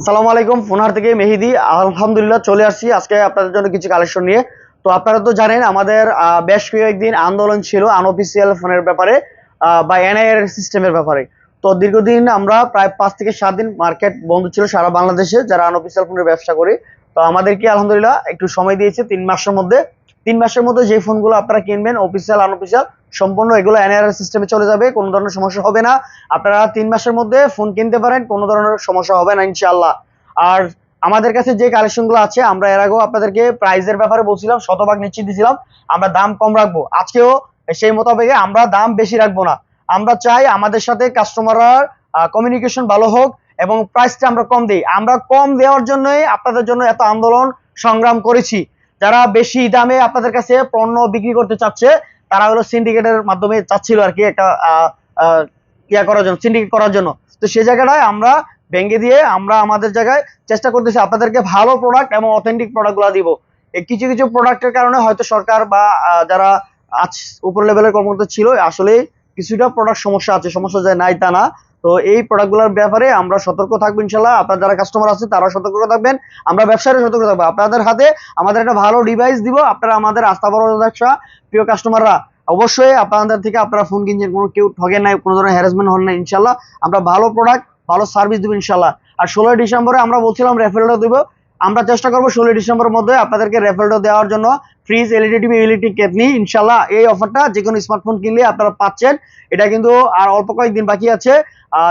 আসসালামু আলাইকুম, ফোনহার থেকে মেহেদি। আলহামদুলিল্লাহ চলে আসছি আজকে আপনাদের জন্য কিছু কালেকশন নিয়ে। তো আপনারা তো জানেন, আমাদের বেশ কয়েকদিন আন্দোলন ছিল আনঅফিসিয়াল ফোনের ব্যাপারে বা এনআইআর সিস্টেমের ব্যাপারে। তো দীর্ঘদিন আমরা প্রায় পাঁচ থেকে সাত দিন মার্কেট বন্ধ ছিল সারা বাংলাদেশে, যারা আনঅফিসিয়াল ফোনের ব্যবসা করে। তো আমাদেরকে আলহামদুলিল্লাহ একটু সময় দিয়েছে তিন মাসের মধ্যে। তিন মাসের মধ্যে যে ফোনগুলো আপনারা কিনবেন অফিসিয়াল আনঅফিসিয়াল সম্পূর্ণ এগুলো এনআইআর সিস্টেমে চলে যাবে, কোনো ধরনের সমস্যা হবে না। আপনারা তিন মাসের মধ্যে ফোন কিনতে পারেন, কোনো ধরনের সমস্যা হবে না, ইনশাআল্লাহ। আর আমাদের কাছে যে কালেকশনগুলো আছে, আমরা এর আগেও আপনাদেরকে প্রাইজের ব্যাপারে বলছিলাম, শতভাগ নিশ্চিত দিয়েছিলাম, আমরা দাম কম রাখব। আজকেও সেই মোতাবেকে আমরা দাম বেশি রাখব না। আমরা চাই আমাদের সাথে কাস্টমাররা কমিউনিকেশন ভালো হোক এবং প্রাইসটা আমরা কম দিই। আমরা কম দেওয়ার জন্যই আপনাদের জন্য এত আন্দোলন সংগ্রাম করেছি। যারা বেশি দামে আপনাদের কাছে পণ্য বিক্রি করতে চাচ্ছে তারা হলো সিন্ডিকেটের মাধ্যমে চাচ্ছিল আর কি একটা ইয়া করার জন্য সিন্ডিকেট করার জন্য। তো সেই জায়গাটায় আমরা ব্যাঙ্গে দিয়ে আমরা আমাদের জায়গায় চেষ্টা করতেছি আপনাদেরকে ভালো প্রোডাক্ট এবং অথেন্টিক প্রোডাক্টগুলো দিব। কিছু কিছু প্রোডাক্টের কারণে হয়তো সরকার বা যারা আজ উপর লেভেলের কর্মকর্তা ছিল আসলে কিছুটা প্রোডাক্ট সমস্যা আছে। সমস্যা যায় নাই তা না। তো এই প্রোডাক্টগুলোর ব্যাপারে আমরা সতর্ক থাকব ইনশাল্লাহ আপনার যারা কাস্টমার আছে তারা সতর্ক থাকবেন। আমরা ব্যবসায়ীরা সতর্ক থাকব। আপনাদের হাতে আমাদের একটা ভালো ডিভাইস দিব। আপনারা আমাদের আস্থা বড় ব্যবসা প্রিয় কাস্টমাররা অবশ্যই আপনাদের থেকে আপনারা ফোন কিনছেন। কোনো কেউ ঠগে নাই, কোনো ধরনের হ্যারাসমেন্ট হল না ইনশাল্লাহ আমরা ভালো প্রোডাক্ট ভালো সার্ভিস দেবো ইনশাল্লাহ আর ষোলোই ডিসেম্বরে আমরা বলছিলাম রেফারেলটা দেবো। আমরা চেষ্টা করব ষোলোই ডিসেম্বরের মধ্যে আপনাদেরকে রেফেলটা দেওয়ার জন্য। ফ্রিজ এলইডি টিভি ইলেকট্রিক কেটনি ইনশাল্লাহ এই অফারটা যে কোনো স্মার্টফোন কিনলে আপনারা পাচ্ছেন। এটা কিন্তু আর অল্প কয়েকদিন বাকি আছে।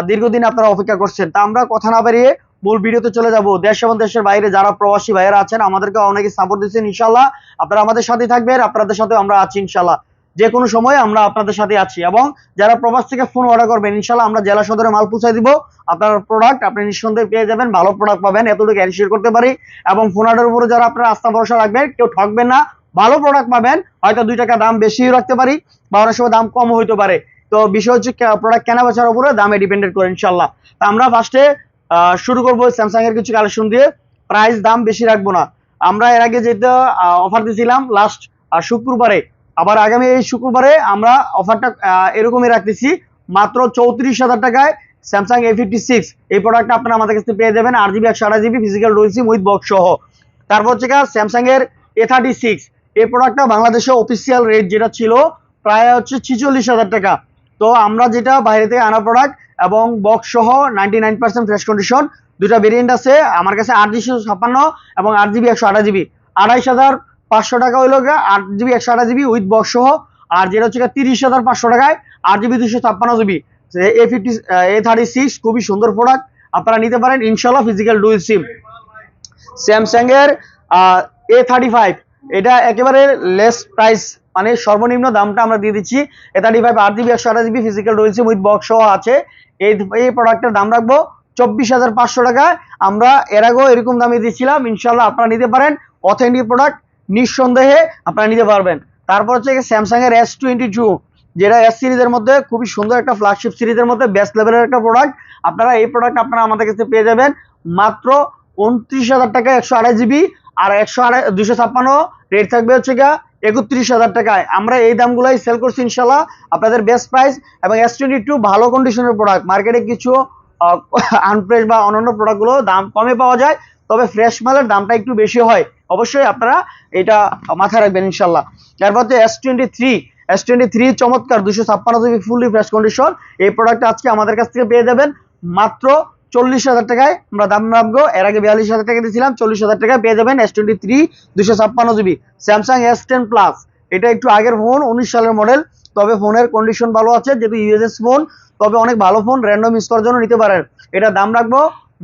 দীর্ঘদিন আপনারা অপেক্ষা করছেন। তা আমরা কথা না বাড়িয়ে মূল ভিডিওতে চলে যাব। দেশ এবং দেশের বাইরে যারা প্রবাসী ভাইয়েরা আছেন, আমাদেরকে অনেকে সাপোর্ট দিচ্ছেন ইনশাল্লাহ আপনারা আমাদের সাথে থাকবেন, আপনাদের সাথে আমরা আছি ইনশাল্লাহ যে কোনো সময় আমরা আপনাদের সাথে আছি এবং যারা প্রবাস থেকে ফোন অর্ডার করবেন ইনশাল্লাহ আমরা জেলা সদরে মাল পৌঁছায় দিব। আপনার প্রোডাক্ট আপনি নিঃসন্দেহে পেয়ে যাবেন, ভালো প্রোডাক্ট পাবেন, এতটুকু এনশিওর করতে পারি এবং ফোন অর্ডার উপরে যারা আপনারা আস্থা ভরসা রাখবেন, কেউ ঠকবেন না, ভালো প্রোডাক্ট পাবেন, হয়তো দুই টাকা দাম বেশিও রাখতে পারি বা অনেক সময় দাম কম হইতে পারে। তো বিষয় হচ্ছে প্রোডাক্ট কেনা বেচার উপরে দামে ডিপেন্ডেড করে ইনশাল্লাহ তা আমরা ফার্স্টে শুরু করব স্যামসাং এর কিছু কালেকশন দিয়ে। প্রাইস দাম বেশি রাখব না। আমরা এর আগে যেটা অফার দিয়েছিলাম লাস্ট শুক্রবারে। আবার আগামী এই শুক্রবারে আমরা অফারটা এরকমই রাখতেছি। মাত্র চৌত্রিশ হাজার টাকায় স্যামসাং এ ফিফটি সিক্স এই প্রোডাক্টটা আপনারা আমাদের কাছে পেয়ে যাবেন। আট জিবি একশো আঠাশ GB physical SIM with box সহ। তারপর হচ্ছে স্যামসাং এর এ থার্টি সিক্স এই প্রোডাক্টটা বাংলাদেশে অফিসিয়াল রেট যেটা ছিল প্রায় হচ্ছে ছিচল্লিশ হাজার টাকা। তো আমরা যেটা বাইরে থেকে আনা প্রোডাক্ট এবং বক্স সহ ninety nine percent fresh condition দুটা ভেরিয়েন্ট আছে। আমার কাছে আট দুশো ছাপ্পান্ন এবং আট জিবি একশো আঠাশ জিবি আড়াইশ হাজার পাঁচশো টাকা হইল আট জিবি, একশো আঠাশ জিবি উইথ বক্স সহ। আর যেটা হচ্ছে তিরিশ হাজার পাঁচশো টাকায় আট জিবি দুশো ছাপ্পান্ন GB. A fifty A thirty six খুবই সুন্দর প্রোডাক্ট আপনারা নিতে পারেন ইনশাল্লাহ ফিজিক্যাল ডুইল সিম স্যামসাং এর এ থার্টি ফাইভ এটা একেবারে লেস প্রাইস মানে সর্বনিম্ন দামটা আমরা দিয়ে দিচ্ছি। এ থার্টি ফাইভ আট জিবি, একশো আঠাশ GB physical SIM with box সহ আছে। এই এই প্রোডাক্টের দাম রাখব চব্বিশ হাজার পাঁচশো টাকায়। আমরা এর আগেও এরকম দামে দিয়েছিলাম। ইনশাল্লাহ আপনারা নিতে পারেন। অথেন্টিক প্রোডাক্ট নিঃসন্দেহে আপনারা নিতে পারবেন। তারপর হচ্ছে স্যামসাং এর এস টোয়েন্টি টু যেটা এস সিরিজের মধ্যে খুবই সুন্দর একটা ফ্ল্যাগশিপ সিরিজের মধ্যে বেস্ট লেভেলের একটা প্রোডাক্ট আপনারা এই প্রোডাক্ট আপনারা আমাদের কাছে পেয়ে যাবেন মাত্র উনত্রিশ হাজার টাকা একশো আড়াই জিবি আর একশো আড়াই দুশো ছাপ্পান্ন রেট থাকবে হচ্ছে গা একত্রিশ হাজার টাকায়। আমরা এই দামগুলাই সেল করছি ইনশাল্লাহ আপনাদের বেস্ট প্রাইস এবং এস টোয়েন্টি টু ভালো কন্ডিশনের প্রোডাক্ট মার্কেটে কিছু আনফ্রেশ বা অন্যান্য প্রোডাক্টগুলো দাম কমে পাওয়া যায়। তবে ফ্রেশ মালের দামটা একটু বেশি হয়। অবশ্যই আপনারা এটা মাথায় রাখবেন ইনশাল্লাহ তারপর হচ্ছে S twenty three S twenty three চমৎকার দুশো ছাপ্পান্ন জিবি ফুললি ফ্রেশ কন্ডিশন এই প্রোডাক্টটা আজকে আমাদের কাছ থেকে পেয়ে যাবেন মাত্র চল্লিশ হাজার টাকায়। আমরা দাম রাখব, এর আগে বিয়াল্লিশ হাজার টাকা দিয়েছিলাম, চল্লিশ হাজার টাকায় পেয়ে যাবেন এস টোয়েন্টি থ্রি দুশো ছাপ্পান্ন GB. Samsung S ten plus এটা একটু আগের ফোন উনিশ সালের মডেল তবে ফোনের কন্ডিশন ভালো আছে, যেহেতু ইউএসএস ফোন তবে অনেক ভালো ফোন র্যান্ডম ইউজ করার জন্য নিতে পারেন। এটা দাম রাখব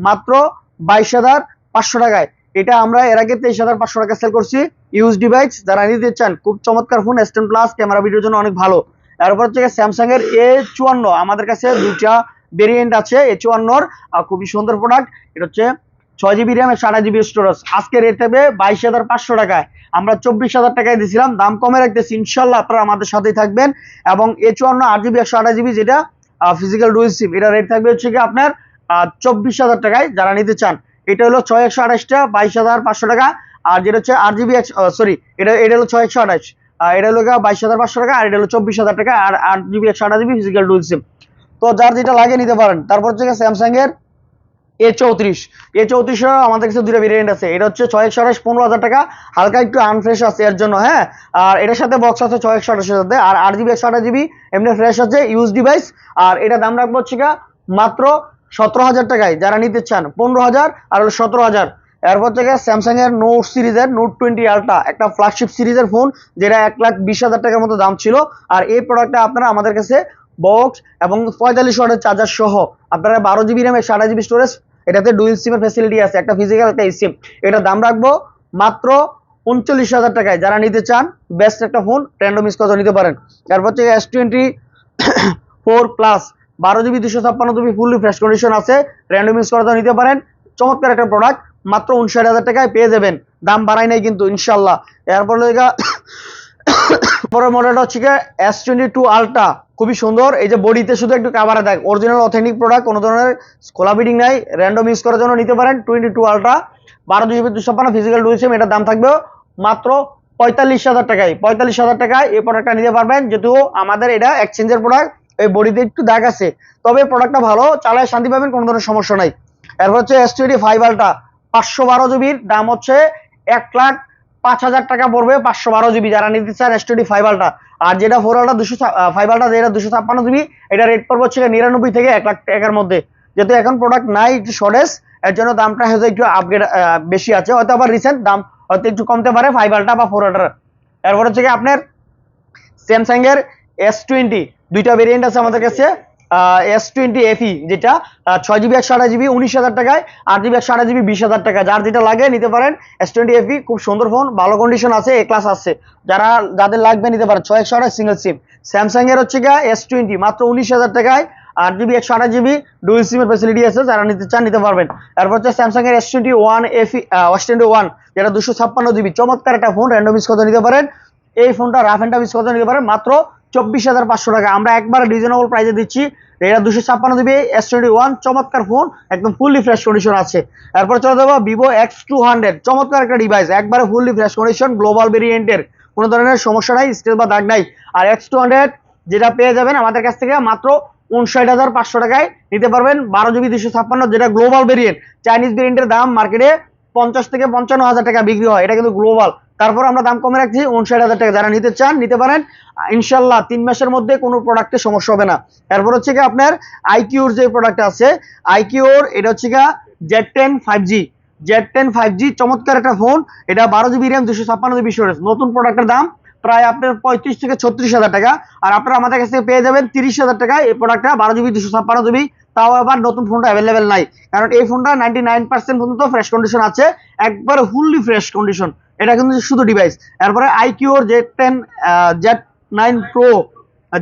মাত্র বাইশ হাজার পাঁচশো টাকায়। এটা আমরা এর আগে তেইশ হাজার পাঁচশো টাকা সেল করছি। ইউজ ডিভাইস যারা নিতে চান, খুব চমৎকার phone S ten plus camera ভিডিওর জন্য অনেক ভালো। এরপর হচ্ছে স্যামসাং এর এ চুয়ান্ন, আমাদের কাছে দুইটা ভেরিয়েন্ট আছে এ চুয়ান্নর খুবই সুন্দর প্রোডাক্ট এটা হচ্ছে ছয় জিবি র্যাম একশো আঠাশ জিবি স্টোরেজ আজকে রেট থাকবে বাইশ হাজার পাঁচশো টাকায়। আমরা চব্বিশ হাজার টাকায় দিয়েছিলাম, দাম কমে রাখতেছি ইনশাল্লাহ আপনারা আমাদের সাথেই থাকবেন। এবং এ চুয়ান্ন, আট জিবি একশো আঠাশ জিবি যেটা ফিজিক্যাল ডুয়েল সিম এটা রেট থাকবে হচ্ছে কি আপনার চব্বিশ হাজার টাকায় যারা নিতে চান। এটা হলো ছয় একশো আঠাশটা, বাইশ হাজার পাঁচশো টাকা। আর যেটা হচ্ছে আট জিবি সরি এটা এটা হলো ছয় একশো আঠাশ। আর এটা হলো বাইশ হাজার পাঁচশো টাকা, আর এটা হলো চব্বিশ হাজার টাকা, আর আট জিবি একশো আঠাশ জিবি ফিজিক্যাল ডুয়েল সিম তো যার যেটা লাগে নিতে পারেন। তারপর হচ্ছে স্যামসাং এর এ চৌত্রিশ। এ চৌত্রিশের আমাদের কাছে দুটো ভেরিয়েন্ট আছে। এটা হচ্ছে ছয় একশো আঠাশ, পনেরো হাজার টাকা। হালকা একটু আনফ্রেশ আছে এর জন্য হ্যাঁ? আর এটার সাথে বক্স আছে ছয় একশো আঠাশের সাথে। আর আট জিবি একশো আঠাশ জিবি এমনি ফ্রেশ আছে ইউজ ডিভাইস আর এটা দাম রাখব হচ্ছে মাত্র সতেরো হাজার টাকায় যারা নিতে চান, পনেরো হাজার আর হলো সতেরো হাজার। এরপর থেকে স্যামসাং এর নোট সিরিজের নোট টোয়েন্টি আলট্রা একটা ফ্ল্যাগশিপ সিরিজের ফোন যেটা এক লাখ বিশ হাজার টাকার মতো দাম ছিল। আর এই প্রোডাক্টটা আপনারা আমাদের কাছে বক্স এবং পঁয়তাল্লিশ ওয়াটের চার্জার সহ, আপনারা বারো জিবি র্যাম একশো আঠাশ জিবি স্টোরেজ এটাতে ডুয়েল সিমের ফ্যাসিলিটি আছে, একটা ফিজিক্যাল একটা সিম এটা দাম রাখব মাত্র উনচল্লিশ হাজার টাকায়। যারা নিতে চান বেস্ট একটা ফোন র্যান্ডম মিস কথা নিতে পারেন। তারপর থেকে এস টোয়েন্টি ফোর প্লাস বারো জিবি, দুশো ছাপ্পান্ন জিবি ফুললি ফ্রেশ কন্ডিশন আছে। র্যান্ডম মিস করা নিতে পারেন। চমৎকার একটা প্রোডাক্ট মাত্র উনষাট হাজার টাকায় পেয়ে যাবেন। দাম বাড়াই নাই কিন্তু ইনশাল্লাহ এরপর পরের মডেলটা হচ্ছে এস টোয়েন্টি টু আলট্রা খুবই সুন্দর। এই যে বডিতে শুধু একটু কাভারে দেখ অরিজিনাল অথেন্টিক প্রোডাক্ট কোনো ধরনের খোলা বিডিং নাই। র্যান্ডম ইউজ করার জন্য নিতে পারেন টোয়েন্টি টু আলট্রা বারো জিবি, দুশো ছাপ্পান্ন ফিজিক্যাল ডুয়েল সিম এটার দাম থাকবে মাত্র পঁয়তাল্লিশ হাজার টাকায়। পঁয়তাল্লিশ হাজার টাকায় এই প্রোডাক্টটা নিতে পারবেন। যেহেতু আমাদের এটা এক্সচেঞ্জের প্রোডাক্ট এই বডিতে একটু দাগ আছে, তবে প্রোডাক্টটা ভালো, চালায় শান্তি পাবেন, কোনো ধরনের সমস্যা নাই। এরপর হচ্ছে এস টোয়েন্টি ফাইভ আলট্রা পাঁচশো বারো জিবির দাম হচ্ছে এক লাখ পাঁচ হাজার টাকা পড়বে পাঁচশো বারো জিবি যারা নিতে চান এস টোয়েন্টি ফাইভ আলট্রা আর যেটা ফোর আলট্রা দুশো ফাইভ আলট্রা যেটা দুশো ছাপ্পান্ন জিবি এটা রেট পড়বে হচ্ছে নিরানব্বই থেকে এক লাখ টাকার মধ্যে। যেহেতু এখন প্রোডাক্ট নাই একটু শর্টেজ এর জন্য দামটা হয়তো একটু আপগ্রেড বেশি আছে। হয়তো আবার রিসেন্ট দাম হয়তো একটু কমতে পারে ফাইভ আলট্রা বা ফোর আলট্রা এরপর হচ্ছে কি আপনার স্যামসাং এর এস টোয়েন্টি দুইটা ভেরিয়েন্ট আছে আমাদের কাছে। এস টোয়েন্টি এফি যেটা ছয় জিবি একশো আঠাশ জিবি উনিশ হাজার টাকায়, আট জিবি একশো আঠাশ জিবি বিশ হাজার টাকা যার যেটা লাগে নিতে পারেন এস টোয়েন্টি এফি খুব সুন্দর ফোন ভালো কন্ডিশন আছে এ ক্লাস আছে। যারা, যাদের লাগবে নিতে পারেন, ছয় একশো আঠাশ সিঙ্গেল সিম স্যামসাং এর হচ্ছে গিয়া এস টোয়েন্টি মাত্র উনিশ হাজার টাকায়, আট জিবি একশো আঠাশ জিবি ডুয়েল সিমের ফেসিলিটি আছে, যারা নিতে চান নিতে পারবেন। তারপর হচ্ছে স্যামসাং এর S twenty one FE S twenty one যেটা দুশো ছাপ্পান্ন জিবি চমৎকার একটা ফোন র্যান্ডম ইউজ করতে নিতে পারেন। এই ফোনটা রাফ অ্যান্ড ইউজ করতে নিতে পারেন, মাত্র চব্বিশ হাজার পাঁচশো টাকা। আমরা একবার রিজনেবল প্রাইসে দিচ্ছি। এটা দুশো ছাপ্পান্ন জিবি এস টোয়েন্টি ওয়ান চমৎকার ফোন একদম ফুললি ফ্রেশ কন্ডিশন আছে। এরপর চলে যাব ভিভো এক্স টু হান্ড্রেড চমৎকার একটা ডিভাইস একবারে ফুললি ফ্রেশ কন্ডিশন গ্লোবাল ভেরিয়েন্টের কোনো ধরনের সমস্যা নাই স্টেজ বা দাগ নাই। আর এক্স টু হান্ড্রেড যেটা পেয়ে যাবেন আমাদের কাছ থেকে মাত্র উনষাট হাজার পাঁচশো টাকায় নিতে পারবেন, বারো জিবি দুশো ছাপ্পান্ন, যেটা গ্লোবাল ভেরিয়েন্ট চাইনিজ ভেরিয়েন্টের দাম মার্কেটে পঞ্চাশ থেকে পঞ্চান্ন হাজার টাকা বিক্রি হয়। এটা কিন্তু গ্লোবাল তারপর আমরা দাম কমে রাখছি, উনষাট হাজার টাকা। যারা নিতে চান, নিতে পারেন। ইনশাল্লাহ তিন মাসের মধ্যে কোনো প্রোডাক্টে সমস্যা হবে না। এরপর হচ্ছে কি আপনার আইকিউর যে প্রোডাক্ট আছে আইকিউর এটা হচ্ছে গা Z ten five G Z ten five G চমৎকার একটা ফোন এটা বারো জিবি র্যাম দুশো ছাপ্পান্ন জিবি স্টোরেজ নতুন প্রোডাক্টের দাম প্রায় আপনার পঁয়ত্রিশ থেকে ছত্রিশ হাজার টাকা। আর আপনারা আমাদের কাছ থেকে পেয়ে যাবেন তিরিশ হাজার টাকায় এই প্রোডাক্টটা বারো জিবি, দুশো ছাপ্পান্ন জিবি। তাও আবার নতুন ফোনটা অ্যাভেলেবেল নাই। কারণ এই ফোনটা নাইনটি নাইন পার্সেন্ট পর্যন্ত ফ্রেশ কন্ডিশন আছে। একবারে ফুললি ফ্রেশ কন্ডিশন এটা কিন্তু শুধু ডিভাইস এরপরে আইকিউর Z ten Z nine pro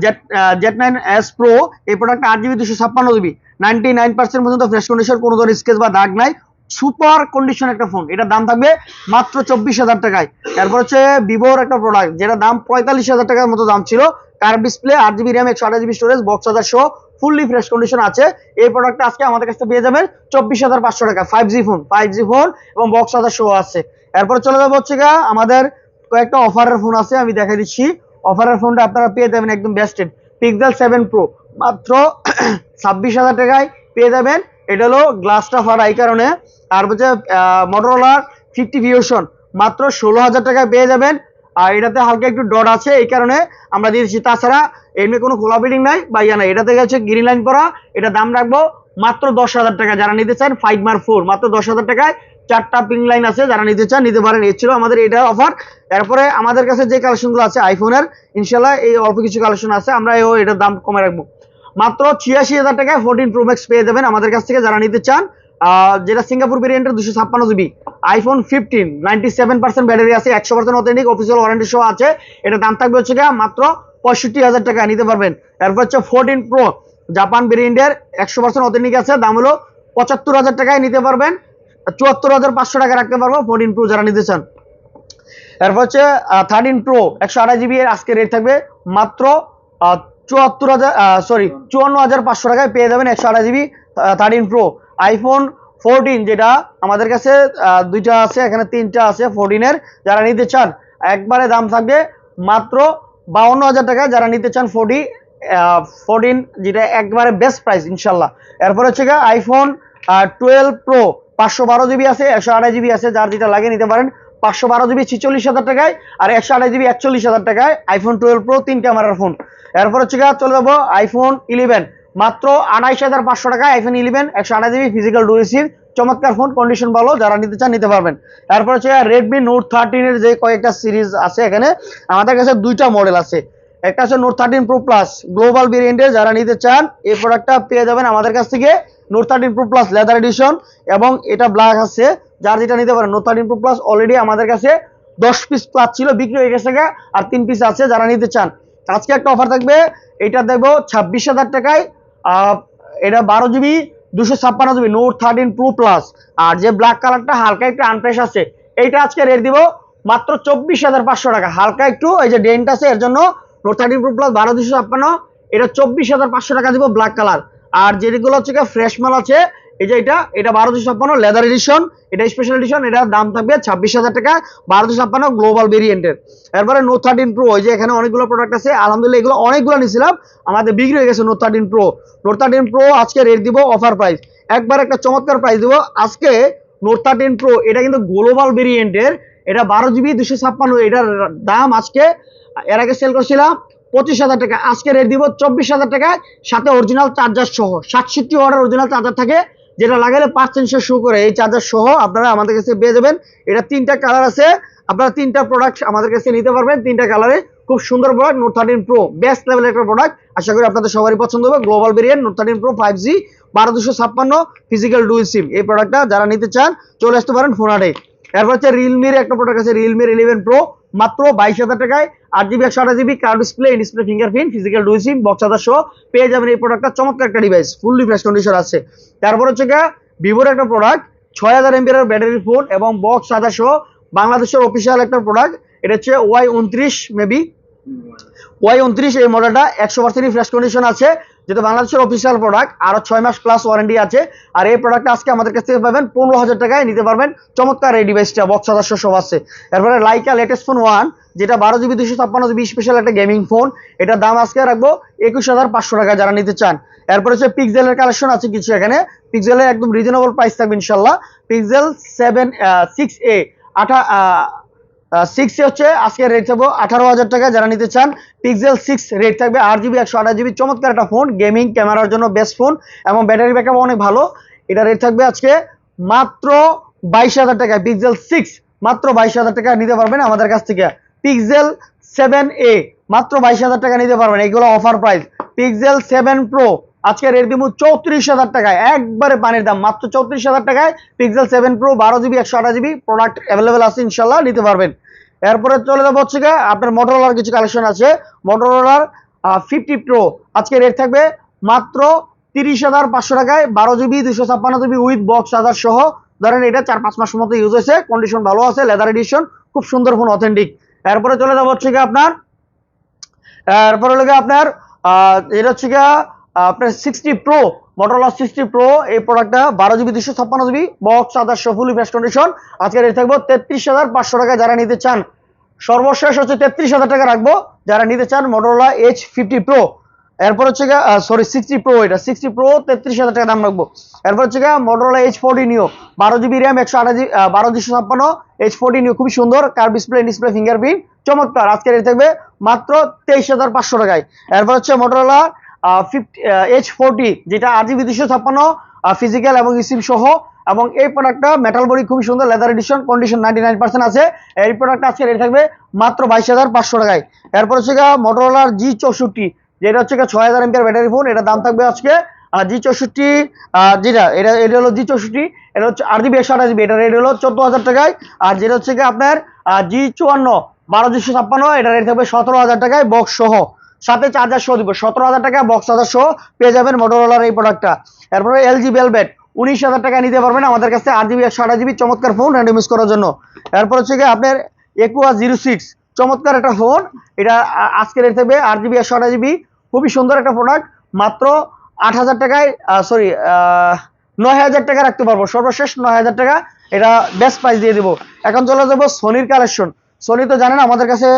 Z Z nine S pro এই প্রোডাক্টটা আট জিবি দুশো ছাপ্পান্ন জিবি নাইনটি নাইন পার্সেন্ট পর্যন্ত ফ্রেশ কন্ডিশন কোনো ধরনের স্কেচ বা দাগ নাই। সুপার কন্ডিশন একটা ফোন এটার দাম থাকবে মাত্র চব্বিশ হাজার টাকায়। এরপর হচ্ছে ভিভোর একটা প্রোডাক্ট যেটা দাম পঁয়তাল্লিশ হাজার টাকার মতো দাম ছিল। কার ডিসপ্লে আট জিবি র্যাম একশো আঠাশ জিবি স্টোরেজ বক্স হাজার শো ফুললি ফ্রেশ কন্ডিশন আছে। এই প্রোডাক্টটা আজকে আমাদের কাছে পেয়ে যাবেন চব্বিশ হাজার পাঁচশো টাকা। Five G phone five G phone এবং বক্স হাজার শো আছে। এরপর চলে যাব হচ্ছে গা আমাদের কয়েকটা অফারের ফোন আছে, আমি দেখাই দিচ্ছি। অফারের ফোনটা আপনারা পেয়ে যাবেন একদম বেস্টেড পিক্সেল সেভেন প্রো মাত্র ছাব্বিশ হাজার টাকায় পেয়ে যাবেন। এটা হলো গ্লাসটা ফার এই কারণে। আর হচ্ছে মোটরোলার ফিফটি ভিউশন মাত্র ষোলো হাজার টাকায় পেয়ে যাবেন। আর এটাতে হালকা একটু ডট আছে, এই কারণে আমরা দিয়েছি তাছাড়া এমনি কোনো খোলা বিল্ডিং নাই, বা ইয়া নাই। এটাতে গেছে গ্রিন লাইন করা, এটা দাম রাখব মাত্র দশ হাজার টাকা যারা নিতে চান ফাইভ মার ফোর মাত্র দশ হাজার টাকায় চারটা পিং লাইন আছে, যারা নিতে চান, নিতে পারেন। এই ছিল আমাদের এটা অফার এরপরে আমাদের কাছে যে কালেকশনগুলো আছে আইফোনের ইনশাল্লাহ এই অল্প কিছু কালেকশন আছে, আমরা এও এটার দাম কমে রাখব। মাত্র ছিয়াশি হাজার টাকায় ফোরটিন প্রো ম্যাক্স পেয়ে যাবেন আমাদের কাছ থেকে যারা নিতে চান। যেটা সিঙ্গাপুর ভেরিয়েন্টের দুশো ছাপ্পান্ন GB iPhone fifteen ninety seven percent battery আছে, একশো পার্সেন্ট অথেন্টিক অফিসিয়াল ওয়ারেন্টি সহ আছে। এটা দাম থাকবে হচ্ছে গিয়ে মাত্র পঁয়ষট্টি হাজার টাকা নিতে পারবেন। এরপর হচ্ছে ফোরটিন প্রো জাপান ভেরিয়েন্টের একশো পার্সেন্ট অথেন্টিক আছে, দাম হলো পঁচাত্তর হাজার টাকায় নিতে পারবেন। চুয়াত্তর হাজার পাঁচশো টাকা রাখতে পারব ফোরটিন প্রো যারা নিতে চান। এরপর হচ্ছে থার্টিন প্রো একশো আঠাশ জিবি এর আজকে রেট থাকবে, মাত্র চুয়াত্তর হাজার সরি চুয়ান্ন হাজার পাঁচশো টাকায় পেয়ে যাবেন একশো আঠাশ GB thirteen pro iPhone fourteen যেটা আমাদের কাছে দুইটা আছে, এখানে তিনটা আছে ফোরটিনের যারা নিতে চান। একবারে দাম থাকবে মাত্র বাউন্ন হাজার টাকা, যারা নিতে চান ফোরটি ফোরটিন যেটা একবারে বেস্ট প্রাইস ইনশাল্লাহ। এরপর হচ্ছে গিয়ে আইফোন টুয়েলভ প্রো পাঁচশো বারো জিবি আছে, একশো আড়াই জিবি আছে, যার যেটা লাগে নিতে পারেন। পাঁচশো বারো জিবি ছিচল্লিশ হাজার টাকায় আর একশো আড়াই জিবি একচল্লিশ হাজার টাকায় আইফোন টুয়েলভ প্রো তিন ক্যামেরার ফোন এরপর হচ্ছে চলে যাব আইফোন ইলেভেন মাত্র আড়াইশ হাজার পাঁচশো টাকায় আইফোন ইলেভেন একশো আড়াই জিবি ফিজিক্যাল ডুয়েসির চমৎকার ফোন কন্ডিশন ভালো, যারা নিতে চান নিতে পারবেন। এরপর হচ্ছে রেডমি নোট থার্টিনের যে কয়েকটা সিরিজ আছে এখানে, আমাদের কাছে দুইটা মডেল আছে। একটা হচ্ছে note thirteen pro plus global ভেরিয়েন্টের যারা নিতে চান, এই প্রোডাক্টটা পেয়ে যাবেন আমাদের কাছ থেকে। Note thirteen pro plus leather edition এবং এটা ব্ল্যাক আছে। যার যেটা নিতে পারেন note thirteen pro plus already আমাদের কাছে দশ পিস প্লাস ছিল, বিক্রি হয়ে গেছে আর তিন পিস আছে যারা নিতে চান। আজকে একটা অফার থাকবে, এটা দেবো ছাব্বিশ হাজার টাকায় এটা বারো জিবি দুশো ছাপ্পান্ন GB note thirteen pro plus আর যে ব্ল্যাক কালারটা হালকা একটু আনফ্রেশ আছে, এইটা আজকে রেট দিব মাত্র চব্বিশ হাজার পাঁচশো টাকা। হালকা একটু, এই যে ডেন্ট আছে, এর জন্য নোট থার্টিন প্রো প্লাস বারো, দুশো ছাপ্পান্ন, এটা চব্বিশ হাজার পাঁচশো টাকা দিব ব্ল্যাক কালার আর যেগুলো হচ্ছে ফ্রেশ মাল আছে, এই যে এটা এটা বারো দুশো ছাপ্পান্ন লেদার এডিশন এটা স্পেশাল এডিশন এটার দাম থাকবে ছাব্বিশ হাজার টাকা বারো দুশো ছাপ্পান্ন গ্লোবাল ভেরিয়েন্টের এরপরে নোট থার্টিন প্রো এই যে এখানে অনেকগুলো প্রোডাক্ট আছে, আলহামদুলিল্লাহ এগুলো অনেকগুলো নিয়েছিলাম, আমাদের বিক্রি হয়ে গেছে note thirteen pro note thirteen pro আজকে রেট দিব অফার প্রাইস একবার একটা চমৎকার প্রাইস দিব, আজকে নোট থার্টিন প্রো এটা কিন্তু গ্লোবাল ভেরিয়েন্টের এটা বারো জিবি দুশো ছাপ্পান্ন, এটার দাম আজকে, এর আগে সেল করছিলাম পঁচিশ হাজার টাকা। আজকে রেট দিব চব্বিশ হাজার টাকায়, সাথে অরিজিনাল চার্জার সহ। সাতষট্টি ওয়াটের অরিজিনাল চার্জার থাকে, যেটা লাগালে পাঁচ সেন্সর শো করে। এই চার্জার সহ আপনারা আমাদের কাছে পেয়ে যাবেন। এটা তিনটা কালার আছে। আপনারা তিনটা প্রোডাক্ট আমাদের কাছে নিতে পারবেন। তিনটা কালারে খুব সুন্দর product note thirteen pro best লেভেলের একটা প্রোডাক্ট আশা করি আপনাদের সবারই পছন্দ হবে। Global variant note thirteen pro five G বারো দুশো ছাপ্পান্ন ফিজিক্যাল ডুয়েল সিম এই প্রোডাক্টটা যারা নিতে চান, চলে আসতে পারেন ফোন আটে এরপর হচ্ছে রিয়েলমির একটা প্রোডাক্ট আছে রিয়েলমির ইলেভেন প্রো মাত্র বাইশ হাজার টাকায় আট জিবি একশো আঠাশ GB card display display fingerprint physical dual SIM box other সহ পেয়ে যাবেন এই প্রোডাক্টটা চমৎকার একটা ডিভাইস ফুললি ফ্রেশ কন্ডিশন আছে। তারপর হচ্ছে গিয়ে ভিভোর একটা প্রোডাক্ট ছয় হাজার এমপিআর ব্যাটারি ফোন এবং বক্স আদার সহ বাংলাদেশের অফিসিয়াল একটা প্রোডাক্ট এটা হচ্ছে ওয়াই উনত্রিশ মেবি ওয়াই উনত্রিশ এই মডেলটা একশো পার্সেন্ট ফ্রেশ কন্ডিশন আছে। যেটা বাংলাদেশের অফিসিয়াল প্রোডাক্ট আরও ছয় মাস প্লাস ওয়ারেন্টি আছে। আর এই প্রোডাক্টটা আজকে আমাদের কাছ থেকে পাবেন, পনেরো হাজার টাকায় নিতে পারবেন। চমৎকার এই ডিভাইসটা বক্স সদস্য সব আছে। এরপরে লাইকা লেটেস্ট ফোন ওয়ান যেটা বারো জিবি দুশো ছাপ্পান্ন জিবি স্পেশাল একটা গেমিং ফোন এটার দাম আজকে রাখব একুশ হাজার পাঁচশো টাকা যারা নিতে চান। এরপরে হচ্ছে পিক্সেলের কালেকশন আছে কিছু এখানে। পিক্সেলের একদম রিজনেবল প্রাইস থাকবে ইনশাল্লাহ। পিক্সেল সেভেন সিক্স এ আঠা সিক্স হচ্ছে আজকে রেট থাকব আঠারো হাজার টাকা। যারা নিতে চান পিক্সেল সিক্স রেট থাকবে আট জিবি একশো আঠাশ জিবি চমৎকার একটা ফোন গেমিং ক্যামেরার জন্য বেস্ট ফোন এবং ব্যাটারি ব্যাকআপ অনেক ভালো। এটা রেট থাকবে আজকে মাত্র বাইশ হাজার টাকা। পিক্সেল সিক্স মাত্র বাইশ হাজার টাকা নিতে পারবেন আমাদের কাছ থেকে। পিক্সেল সেভেন এ মাত্র বাইশ হাজার টাকা নিতে পারবেন। এগুলো offer price Pixel seven pro আজকে রেট দিব চৌত্রিশ হাজার টাকায়। একবারে পানির দাম, মাত্র চৌত্রিশ হাজার টাকায় পিক্সেল সেভেন প্রো বারো জিবি, একশো আঠাশ জিবি প্রোডাক্ট অ্যাভেলেবেল আছে ইনশাল্লাহ নিতে পারবেন। এরপরে চলে যাব হচ্ছে গিয়ে আপনার মোটরোলার কিছু কালেকশন আছে। মোটরোলার ফিফটি প্রো আজকে রেট থাকবে মাত্র তিরিশ হাজার পাঁচশো টাকায়, বারো জিবি দুশো ছাপ্পান্ন জিবি উইথ বক্স চার্জার সহ। ধরেন এটা চার পাঁচ মাস মতো ইউজ হয়েছে কন্ডিশন ভালো আছে লেদার এডিশন খুব সুন্দর ফোন অথেন্টিক এরপরে চলে যাব হচ্ছে গিয়ে আপনার, এরপরে হলো গিয়ে আপনার এটা হচ্ছে গিয়ে আপনার sixty pro Motorola sixty pro এই প্রোডাক্টটা বারো জিবি দুশো ছাপ্পান্ন জিবি বক্স সহ ফুলি ফ্রেশ কন্ডিশন আজকে রেট থাকব তেত্রিশ হাজার পাঁচশো টাকা যারা নিতে চান। সর্বশেষ হচ্ছে তেত্রিশ হাজার টাকা রাখব যারা নিতে চান মোটরলা এইচ ফিফটি প্রো এরপর হচ্ছে সরি সিক্সটি প্রো এটা। সিক্সটি প্রো তেত্রিশ হাজার টাকা দাম রাখব। এরপর হচ্ছে মোটরলা এইচ ফোরটি নিও বারো জিবি র্যাম একশো আঠাশ বারো দুশো ছাপ্পান্ন। এইচ ফোরটি নিও খুবই সুন্দর। কার ডিসপ্লে ডিসপ্লে ফিঙ্গারপ্রিন্ট চমৎকার। আজকে রেট থাকবে মাত্র তেইশ হাজার পাঁচশো টাকায়। এরপর হচ্ছে মোটরলা এইচ ফোরটি যেটা আট জিবি দুশো ছাপ্পান্ন ফিজিক্যাল এবং ইসিম সহ। এবং এই প্রোডাক্টটা মেটাল বডি খুবই সুন্দর leather edition condition ninety nine percent আছে। এই প্রোডাক্টটা আজকে রেট থাকবে মাত্র বাইশ হাজার পাঁচশো টাকায়। এরপর হচ্ছে মোটরোলার জি চৌষট্টি, যেটা হচ্ছে ছয় হাজার এমপিআর ব্যাটারি ফোন এটা দাম থাকবে আজকে জি চৌষট্টি যেটা, এটা এটা হলো জি চৌষট্টি, এটা হচ্ছে আট জিবি একশো আঠাশ এটা রেট হলো চোদ্দ হাজার টাকায়। আর যেটা হচ্ছে আপনার জি চুয়ান্ন, বারো দুশো ছাপ্পান্ন, এটা রেট থাকবে সতেরো হাজার টাকায় বক্স সহ। সাথে চার্জার সহ দিব। সতেরো হাজার টাকা বক্স চার্জার সহ পেয়ে যাবেন মোটরোলার এই প্রোডাক্টটা এরপরে এলজি বেলবেট উনিশ হাজার টাকা নিতে পারবেন আমাদের কাছে আট জিবি একশো আঠাশ জিবি চমৎকার ফোন র্যান্ডম ইউজ করার জন্য। এরপর হচ্ছে গিয়ে আপনার একুয়া জিরো সিক্স চমৎকার একটা ফোন এটা আ- আজকে রেট থাকবে আট জিবি একশো আঠাশ জিবি খুবই সুন্দর একটা প্রোডাক্ট মাত্র আট হাজার টাকায় সরি নয় হাজার টাকা রাখতে পারব। সর্বশেষ নয় হাজার টাকা এটা বেস্ট প্রাইস দিয়ে দেবো। এখন চলে যাব সোনির কালেকশন সোনি তো জানেন আমাদের কাছে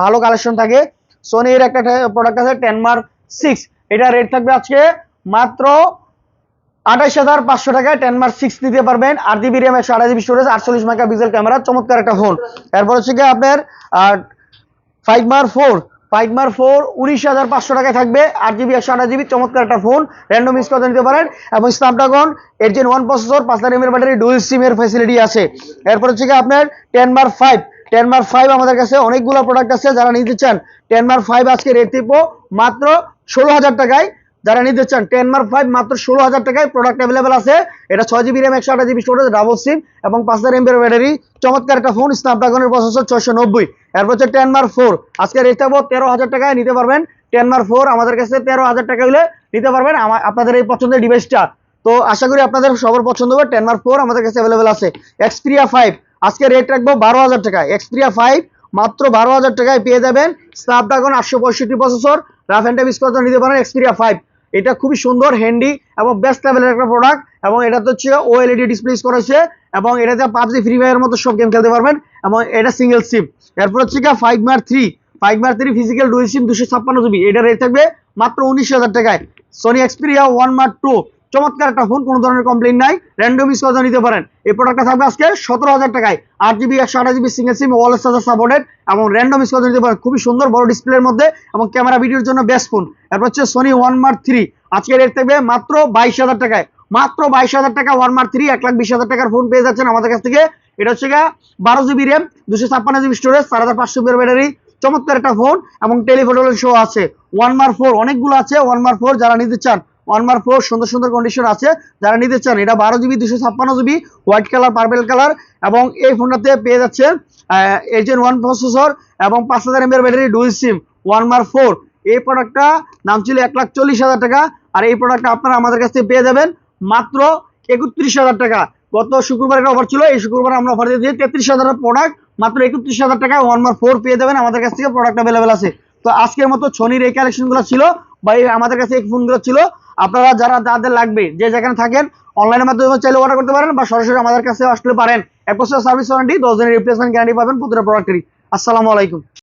ভালো কালেকশন থাকে। সোনির একটা প্রোডাক্ট আছে টেন মার্ক সিক্স এটা রেট থাকবে আজকে মাত্র আঠাইশ হাজার পাঁচশো টাকায় টেন মার্ক সিক্স নিতে পারবেন। আট জিবি র্যাম একশো আঠাশ জিবি স্টোরেজ আটচল্লিশ মেগা পিক্সেল ক্যামেরা চমৎকার একটা ফোন এরপর হচ্ছে গিয়ে আপনার ফাইভ মার ফোর ফাইভ মার ফোর উনিশ হাজার পাঁচশো টাকায় থাকবে। আট জিবি একশো আঠাশ জিবি চমৎকার একটা ফোন র্যান্ডম ইউজ করতে নিতে পারেন। এবং স্ন্যাপড্রাগন এর জেন ওয়ান প্রসেসর পাঁচ হাজার এমএর ব্যাটারি ডুয়েল সিমের ফ্যাসিলিটি আছে। এরপর হচ্ছে গিয়ে আপনার টেন মার ফাইভ টেন মার ফাইভ আমাদের কাছে অনেকগুলো প্রোডাক্ট আছে, যারা নিতে চান টেন মার ফাইভ আজকে রেট দিব মাত্র ষোলো হাজার টাকায়। যারা নিতে চান টেন মার্ক ফাইভ মাত্র ষোলো হাজার টাকায় প্রোডাক্ট অ্যাভেলেবেল আছে। এটা ছয় জিবি র্যাম একশো আঠাশ জিবি স্টোরেজ ডাবল সিম এবং পাঁচ হাজার এমবির ব্যাটারি চমৎকার একটা ফোন স্ন্যাপড্রাগনের প্রসেসর ছয়শো নব্বই। এরপর হচ্ছে টেন মার্ক ফোর আজকে রেট থাকব তেরো হাজার টাকায় নিতে পারবেন। টেন মার্ক ফোর আমাদের কাছে তেরো হাজার টাকা হলে নিতে পারবেন। আপনাদের এই পছন্দের ডিভাইসটা তো আশা করি আপনাদের সবার পছন্দ হবে। টেন মার্ক ফোর আমাদের কাছে অ্যাভেলেবেল আছে। এক্সপ্রিয়া ফাইভ আজকে রেট রাখব বারো হাজার টাকা। এক্সপ্রিয়া ফাইভ মাত্র বারো হাজার টাকায় পেয়ে যাবেন স্ন্যাপড্রাগন আটশো পঁয়ষট্টি প্রসেসর রাফ অ্যান্ড করতে নিতে পারেন এক্সপিরিয়া ফাইভ এটা খুবই সুন্দর হ্যান্ডি এবং বেস্ট লেভেলের একটা প্রোডাক্ট এবং এটা তো হচ্ছে ওএলইডি ডিসপ্লে ইউজ করা হয়েছে এবং এটাতে পাবজি ফ্রি ফায়ারের মতো সব গেম খেলতে পারবেন এবং এটা সিঙ্গেল সিম এরপর হচ্ছে গিয়ে five mark three five mark three physical dual SIM দুশো ছাপ্পান্ন জিবি এটা রেট থাকবে মাত্র উনিশ হাজার টাকায়। Sony Xperia one mark two চমৎকার একটা ফোন কোনো ধরনের কমপ্লেন নাই র্যান্ডম ইউজ করতে নিতে পারেন। এই প্রোডাক্টটা থাকবে আজকে সতেরো হাজার টাকায়। আট জিবি একশো আঠাশ GB single SIM wireless charger supported এবং র্যান্ডম ইউজ করতে নিতে পারেন। খুবই সুন্দর, বড় ডিসপ্লের মধ্যে, এবং ক্যামেরা ভিডিওর জন্য বেস্ট ফোন এরপর হচ্ছে সোনি ওয়ান মার থ্রি আজকে রেট থাকবে মাত্র বাইশ হাজার টাকায়। মাত্র বাইশ হাজার টাকা ওয়ান মার থ্রি এক লাখ বিশ হাজার টাকার ফোন পেয়ে যাচ্ছেন আমাদের কাছ থেকে। এটা হচ্ছে বারো জিবি র্যাম দুশো ছাপ্পান্ন জিবি স্টোরেজ চার হাজার পাঁচশো ব্যাটারি চমৎকার একটা ফোন এবং টেলিফোটোল শো আছে। ওয়ান মার ফোর অনেকগুলো আছে ওয়ান মার ফোর যারা নিতে চান ওয়ান মার ফোর সুন্দর সুন্দর কন্ডিশন আছে। যারা নিতে চান, এটা বারো জিবি দুশো ছাপ্পান্ন GB white colour purple colour এবং এই ফোনটাতে পেয়ে যাচ্ছে এজেন ওয়ান প্রসেসর এবং পাঁচ হাজার এমএর battery dual SIM one mark four এই প্রোডাক্টটা দাম ছিল এক লাখ চল্লিশ হাজার টাকা, আর এই প্রোডাক্টটা আপনারা আমাদের কাছ থেকে পেয়ে যাবেন মাত্র একত্রিশ হাজার টাকা। গত শুক্রবার একটা অফার ছিল, এই শুক্রবার আমরা অফার দিয়ে তেত্রিশ হাজারের প্রোডাক্ট মাত্র একত্রিশ হাজার টাকা ওয়ান মার ফোর পেয়ে যাবেন আমাদের কাছ থেকে প্রোডাক্ট অ্যাভেলেবেল আছে। তো আজকের মতো ছনির এই কালেকশনগুলো ছিল, বা আমাদের কাছে এই ফোনগুলো ছিল। আপনারা যারা যাদের লাগবে, যে যেখানে থাকেন অনলাইনের মাধ্যমে চাইলে অর্ডার করতে পারেন বা সরাসরি আমাদের কাছে আসতে পারেন। এক বছর সার্ভিস ওয়ারেন্টি দশ দিনের রিপ্লেসমেন্ট গ্যারান্টি পাবেন প্রতিটা প্রোডাক্টেরই আসসালামু আলাইকুম।